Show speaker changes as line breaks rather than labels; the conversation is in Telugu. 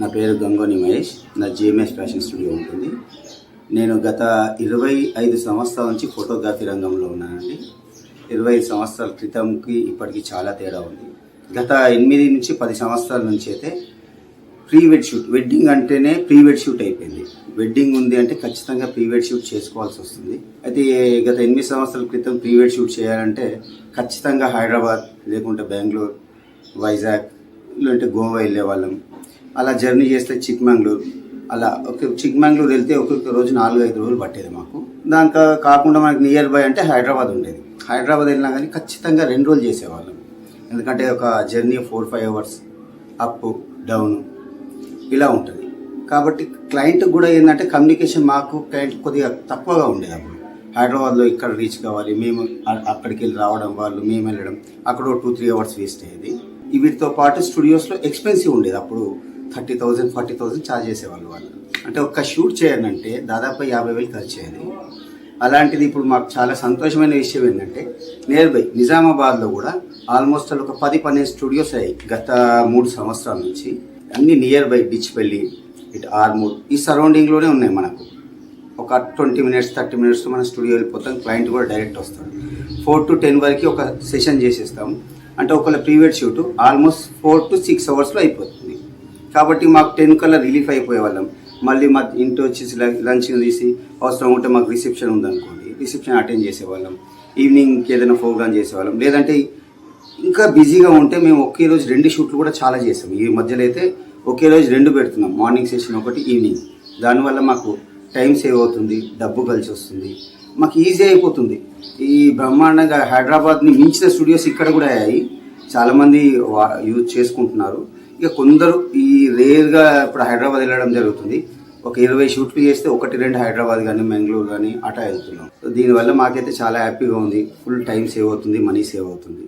నా పేరు గంగోని మహేష్. నా జిఎంఎస్ ఫ్యాషన్ స్టూడియో ఉంటుంది. నేను గత ఇరవై ఐదు సంవత్సరాల నుంచి ఫోటోగ్రఫీ రంగంలో ఉన్నానండి. ఇరవై ఐదు సంవత్సరాల క్రితంకి ఇప్పటికి చాలా తేడా ఉంది. గత ఎనిమిది నుంచి పది సంవత్సరాల నుంచి అయితే ప్రీ వెడ్ షూట్ వెడ్డింగ్ అంటేనే ప్రీ వెడ్ షూట్ అయిపోయింది. వెడ్డింగ్ ఉంది అంటే ఖచ్చితంగా ప్రీ వెడ్ షూట్ చేసుకోవాల్సి వస్తుంది. అయితే గత ఎనిమిది సంవత్సరాల క్రితం ప్రీ వెడ్ షూట్ చేయాలంటే ఖచ్చితంగా హైదరాబాద్ లేకుంటే బెంగళూరు వైజాగ్ లేదంటే గోవా వెళ్ళే వాళ్ళం అలా జర్నీ చేస్తే చిక్మంగళూరు. అలా ఒక చిక్మంగళూరు వెళ్తే ఒక్కొక్క రోజు నాలుగు ఐదు రోజులు పట్టేది మాకు. దానికా కాకుండా మనకి నియర్ బై అంటే హైదరాబాద్ ఉండేది. హైదరాబాద్ వెళ్ళినా కానీ ఖచ్చితంగా రెండు రోజులు చేసేవాళ్ళం. ఎందుకంటే ఒక journey four five hours up down ఇలా ఉంటుంది. కాబట్టి క్లయింట్ కూడా ఏంటంటే కమ్యూనికేషన్ మాకు క్లయింట్ కొద్దిగా తక్కువగా ఉండేది అప్పుడు. హైదరాబాద్లో ఇక్కడ రీచ్ కావాలి మేము అక్కడికి వెళ్ళి రావడం వాళ్ళు మేము వెళ్ళడం అక్కడ టూ త్రీ అవర్స్ వేస్ట్ అయ్యేది. వీటితో పాటు స్టూడియోస్లో ఎక్స్పెన్సివ్ ఉండేది అప్పుడు. Thirty thousand forty thousand charge చేసేవాళ్ళు వాళ్ళు. అంటే ఒక్క షూట్ చేయాలంటే దాదాపు యాభై వేలు ఖర్చు అయ్యేది. అలాంటిది ఇప్పుడు మాకు చాలా సంతోషమైన విషయం ఏంటంటే నియర్ బై నిజామాబాద్లో కూడా ఆల్మోస్ట్ ఒక పది పన్నెండు స్టూడియోస్ అయ్యాయి. గత మూడు సంవత్సరాల నుంచి అన్ని నియర్ బై పెళ్ళి ఇటు ఆర్మూర్ ఈ సరౌండింగ్లోనే ఉన్నాయి మనకు. ఒక ట్వంటీ మినిట్స్ థర్టీ మినిట్స్ మన స్టూడియో వెళ్ళిపోతాం క్లయింట్ కూడా డైరెక్ట్ వస్తాడు. ఫోర్ టు టెన్ వరకు ఒక సెషన్ చేసేస్తాం. అంటే ఒకవేళ pre wed shoot almost four to six అవర్స్లో అయిపోతుంది. కాబట్టి మాకు టెన్ కల్లా రిలీఫ్ అయిపోయే వాళ్ళం మళ్ళీ మా ఇంటి వచ్చేసి లంచ్ తీసి అవసరం ఉంటే మాకు రిసెప్షన్ ఉందనుకోండి రిసెప్షన్ అటెండ్ చేసేవాళ్ళం. ఈవినింగ్కి ఏదైనా ప్రోగ్రామ్ చేసేవాళ్ళం. లేదంటే ఇంకా బిజీగా ఉంటే మేము ఒకే రోజు రెండు షూట్లు కూడా చాలా చేసాం ఈ మధ్యలో అయితే ఒకే రోజు రెండు పెడుతున్నాం. మార్నింగ్ సెషన్ ఒకటి ఈవినింగ్ దానివల్ల మాకు టైం సేవ్ అవుతుంది డబ్బు కలిసి వస్తుంది. మాకు ఈజీ అయిపోతుంది. ఈ బ్రహ్మాండంగా హైదరాబాద్ని మించిన స్టూడియోస్ ఇక్కడ కూడా అయ్యాయి. చాలామంది యూజ్ చేసుకుంటున్నారు. ఇక కొందరు ఈ రేర్గా ఇప్పుడు హైదరాబాద్ వెళ్ళడం జరుగుతుంది. ఒక ఇరవై షూట్లు చేస్తే ఒకటి రెండు హైదరాబాద్ కానీ బెంగళూరు కానీ అటా వెళ్తున్నాం. దీనివల్ల మాకైతే చాలా హ్యాపీగా ఉంది. ఫుల్ టైం సేవ్ అవుతుంది మనీ సేవ్ అవుతుంది.